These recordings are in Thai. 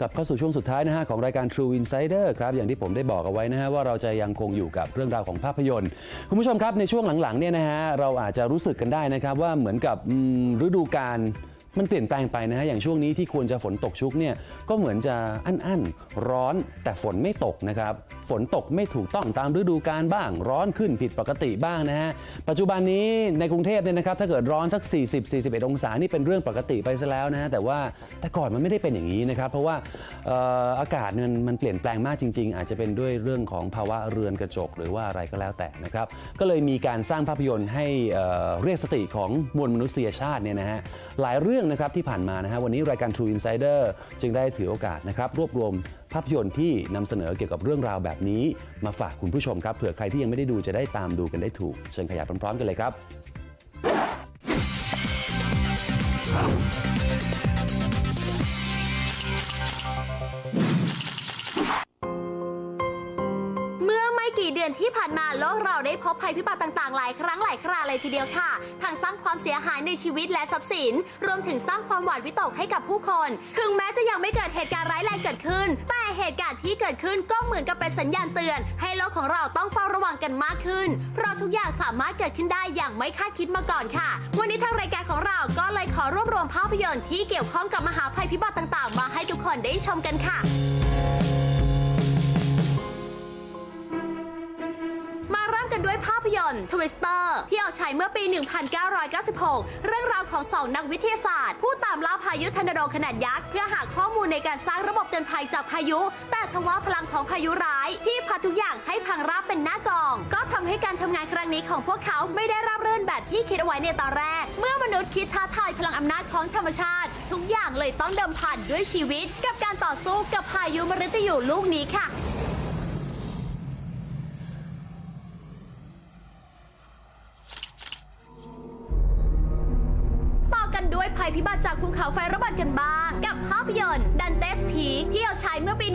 กลับเข้าสู่ช่วงสุดท้ายนะฮะของรายการ True Insider ครับอย่างที่ผมได้บอกเอาไว้นะฮะว่าเราจะยังคงอยู่กับเรื่องราวของภาพยนตร์ คุณผู้ชมครับในช่วงหลังๆเนี่ยนะฮะเราอาจจะรู้สึกกันได้นะครับว่าเหมือนกับอืมฤดูกาล มันเปลี่ยนแปลงไปนะฮะอย่างช่วงนี้ที่ควรจะฝนตกชุกเนี่ยก็เหมือนจะอั้นๆร้อนแต่ฝนไม่ตกนะครับฝนตกไม่ถูกต้องตามฤดูกาลบ้าง ร้อนขึ้นผิดปกติบ้างนะฮะปัจจุบันนี้ในกรุงเทพเนี่ยนะครับถ้าเกิดร้อนสัก 40-41 องศานี่เป็นเรื่องปกติไปซะแล้วนะฮะแต่ว่าแต่ก่อนมันไม่ได้เป็นอย่างนี้นะครับ เพราะว่าอออากาศมันมันเปลี่ยนแปลงมากจริง ๆ อาจจะเป็นด้วยเรื่องของภาวะเรือนกระจก หรือว่าอะไรก็แล้วแต่นะครับ ก็เลยมีการสร้างภาพยนตร์ให้เเรียกสติของมวลมนุษยชาติเนี่ยนะฮะหลายเรื่องื่องนะครับที่ผ่านมานะฮะวันนี้รายการ True Insider จึงได้ถือโอกาสนะครับรวบรวมภาพยนตร์ที่นำเสนอเกี่ยวกับเรื่องราวแบบนี้ มาฝากคุณผู้ชมครับเผื่อใครที่ยังไม่ได้ดูจะได้ตามดูกันได้ถูก เชิญขยายพร้อมๆกันเลยครับ ที่ผ่านมาโลกเราได้พบภัยพิบัติต่างๆ หลายครั้งหลายคราเลยทีเดียวค่ะทั้งสร้างความเสียหายในชีวิตและทรัพย์สิน รวมถึงสร้างความหวาดวิตกให้กับผู้คน ถึงแม้จะยังไม่เกิดเหตุการณ์ร้ายแรงเกิดขึ้น แต่เหตุการณ์ที่เกิดขึ้นก็เหมือนกับเป็นสัญญาณเตือน ให้โลกของเราต้องเฝ้าระวังกันมากขึ้น เพราะทุกอย่างสามารถเกิดขึ้นได้อย่างไม่คาดคิดมาก่อนค่ะ วันนี้ทางรายการของเราก็เลยขอรวบรวมภาพยนตร์ที่เกี่ยวข้องกับมหาภัยพิบัติต่าง ๆ มาให้ทุกคนได้ชมกันค่ะ กันด้วยภาพยนตร์ Twister ที่ออกฉายเมื่อปี 1996 เรื่องราวของสองนักวิทยาศาสตร์ ผู้ตามล่าพายุทอร์นาโดขนาดยักษ์ เพื่อหาข้อมูลในการสร้างระบบเตือนภัยจากพายุ แต่ทว่าพลังของพายุร้าย ที่พัดทุกอย่างให้พังราบเป็นหน้ากอง ก็ทำให้การทำงานครั้งนี้ของพวกเขาไม่ได้ราบรื่นแบบที่คิดเอาไว้ในตอนแรก เมื่อมนุษย์คิดท้าทายพลังอำนาจของธรรมชาติ ทุกอย่างเลยต้องเดิมพันด้วยชีวิต กับการต่อสู้กับพายุมฤตยูลูกนี้ค่ะ ยนตร์ ปี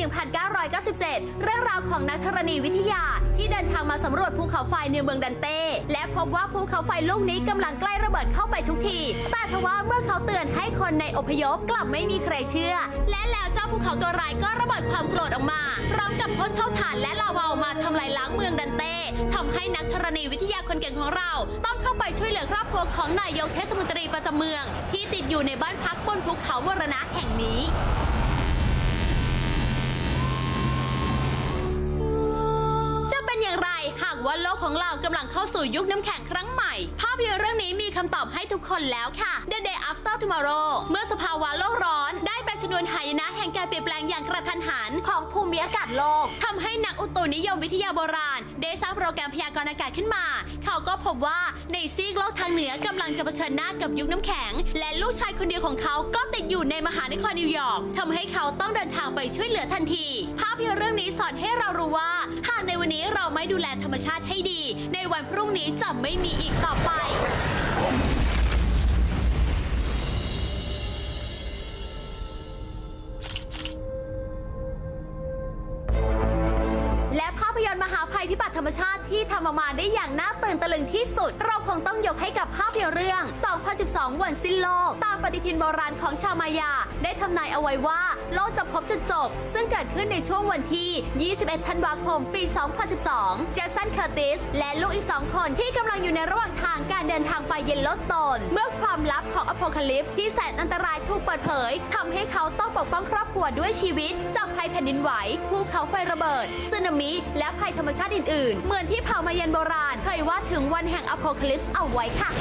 1997 เรื่องราวของนักธรณีวิทยา ที่เดินทางมาสำรวจภูเขาไฟในเมืองดันเต้ และพบว่าภูเขาไฟลูกนี้กำลังใกล้ระเบิดเข้าไปทุกที แต่ทว่าเมื่อเขาเตือนให้คนในอพยพกลับไม่มีใครเชื่อ และแล้วเจ้าภูเขาตัวร้ายก็ระเบิดความโกรธออกมา พร้อมกับพ่นเท่าฐานและลาวาออกมาทำลายล้างเมืองดันเต้ทำให้นักธรณีวิทยาคนเก่งของเรา ต้องเข้าไปช่วยเหลือครอบครัวของนายกเทศมนตรีประจำเมือง ที่ติดอยู่ในบ้านพักบนภูเขามรณะแห่งนี้ ว่าโลกของเรากำลังเข้าสู่ยุคน้ำแข็งครั้งใหม่ ภาพยนตร์เรื่องนี้มีคำตอบให้ทุกคนแล้วค่ะ The Day After Tomorrow เมื่อสภาวะโลกร้อน ได้เป็นชนวนหายนะแห่งการเปลี่ยนแปลงอย่างกระทันหันของภูมิอากาศโลกทำให้นักอุตุนิยมวิทยาโบราณ ได้สร้างโปรแกรมพยากรณ์อากาศขึ้นมา เขาก็พบว่าในซีกโลกทางเหนือกำลังจะเผชิญหน้ากับยุคน้ำแข็ง และลูกชายคนเดียวของเขาก็ติดอยู่ในมหานครนิวยอร์กทำให้เขาต้องเดินทางไปช่วยเหลือทันที ภาพยนตร์เรื่องนี้สอนให้เรารู้ว่า นี้เราไม่ดูแลธรรมชาติให้ดี ในวันพรุ่งนี้จะไม่มีอีกต่อไป ภัยพิบัติธรรมชาติที่ทำออกมาได้อย่างน่าตื่นตะลึงที่สุด เราคงต้องยกให้กับภาพยนตร์เรื่อง 2012 วันสิ้นโลก ตามปฏิทินโบราณของชาวมายา ได้ทำนายเอาไว้ว่า โลกจะพบจุดจบ ซึ่งเกิดขึ้นในช่วงวันที่ 21 ธันวาคม ปี 2012 เจสัน เคอร์ติส และลูกอีก2คนที่กำลังอยู่ในระหว่างทางการเดินทางไปเยลโลสโตน เมื่อความลับของอ p o คลิปส์ที่แสนอันตรายถูกเปิดเผยทำให้เขาต้องปกป้องครอบครัวด้วยชีวิตจากภัยแผ่นดินไหวภูเขาไฟระเบิดสึนามิ และภัยธรรมชาติอื่นๆ เหมือนที่เผ่ามายันโบราณเคยว่าถึงวันแห่งอ p o คลิปส์เอาไว้ค่ะ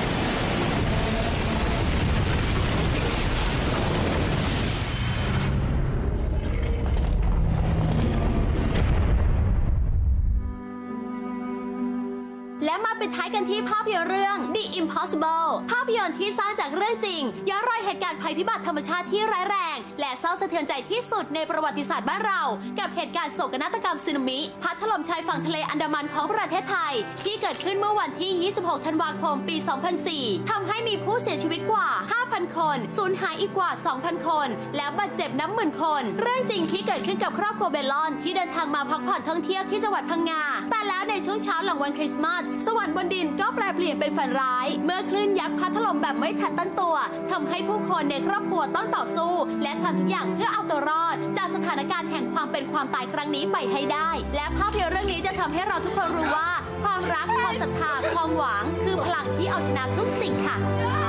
ปิดท้ายกันที่ภาพยนตร์เรื่อง The Impossible ภาพยนตร์ที่สร้างจากเรื่องจริง ย้อนรอยเหตุการณ์ภัยพิบัติธรรมชาติที่ร้ายแรง และเศร้าสะเทือนใจที่สุดในประวัติศาสตร์บ้านเรา กับเหตุการณ์โศกนาฏกรรมสึนามิ พัดถล่มชายฝั่งทะเลอันดามันของประเทศไทย ที่เกิดขึ้นเมื่อวันที่ 26 ธันวาคม ปี 2004ทำให้มีผู้เสียชีวิตกว่า 5,000 คนสูญหายอีกกว่า 2,000 คน และบาดเจ็บนับหมื่นคน เรื่องจริงที่เกิดขึ้นกับครอบครัวเบลลอน ที่เดินทางมาพักผ่อนท่องเที่ยวที่จังหวัดพังงาแต่แล้วในช่วงเช้าหลังวันคริสต์มาสสวรรค์บนดินก็แปลเปลี่ยนเป็นฝันร้าย เมื่อคลื่นยักษ์พัดถล่มแบบไม่ทันตั้งตัวทำให้ผู้คนในครอบครัวต้องต่อสู้ และทำทุกอย่างเพื่อเอาตัวรอด จากสถานการณ์แห่งความเป็นความตายครั้งนี้ไปให้ได้ และภาพยนตร์เรื่องนี้จะทำให้เราทุกคนรู้ว่า ความรักความศรัทธาความหวัง คือพลังที่เอาชนะทุกสิ่งค่ะ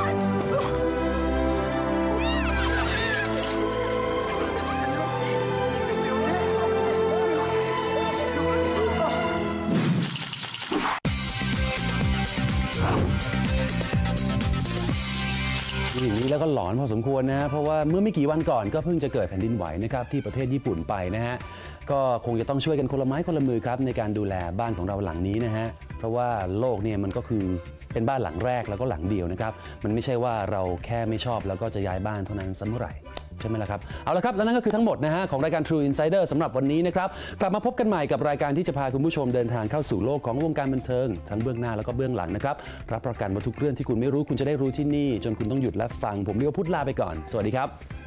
อย่างนี้แล้วก็หลอนพอสมควรนะ เพราะว่าเมื่อไม่กี่วันก่อนก็เพิ่งจะเกิดแผ่นดินไหวนะครับที่ประเทศญี่ปุ่นไปนะฮะ ก็คงจะต้องช่วยกันคนละไม้คนละมือครับในการดูแลบ้านของเราหลังนี้นะฮะ เพราะว่าโลกเนี่ยมันก็คือเป็นบ้านหลังแรกแล้วก็หลังเดียวนะครับ มันไม่ใช่ว่าเราแค่ไม่ชอบแล้วก็จะย้ายบ้านเท่านั้นสักเมื่อไหร่ ใช่ไหมล่ะครับ เอาละครับ และนั่นก็คือทั้งหมดนะฮะของรายการ True Insider สำหรับวันนี้นะครับ กลับมาพบกันใหม่กับรายการที่จะพาคุณผู้ชมเดินทางเข้าสู่โลกของวงการบันเทิง ทั้งเบื้องหน้าแล้วก็เบื้องหลังนะครับรับประกันว่าทุกเรื่องที่คุณไม่รู้คุณจะได้รู้ที่นี่ จนคุณต้องหยุดและฟังผมเรียกว่าพุทธลาไปก่อน สวัสดีครับ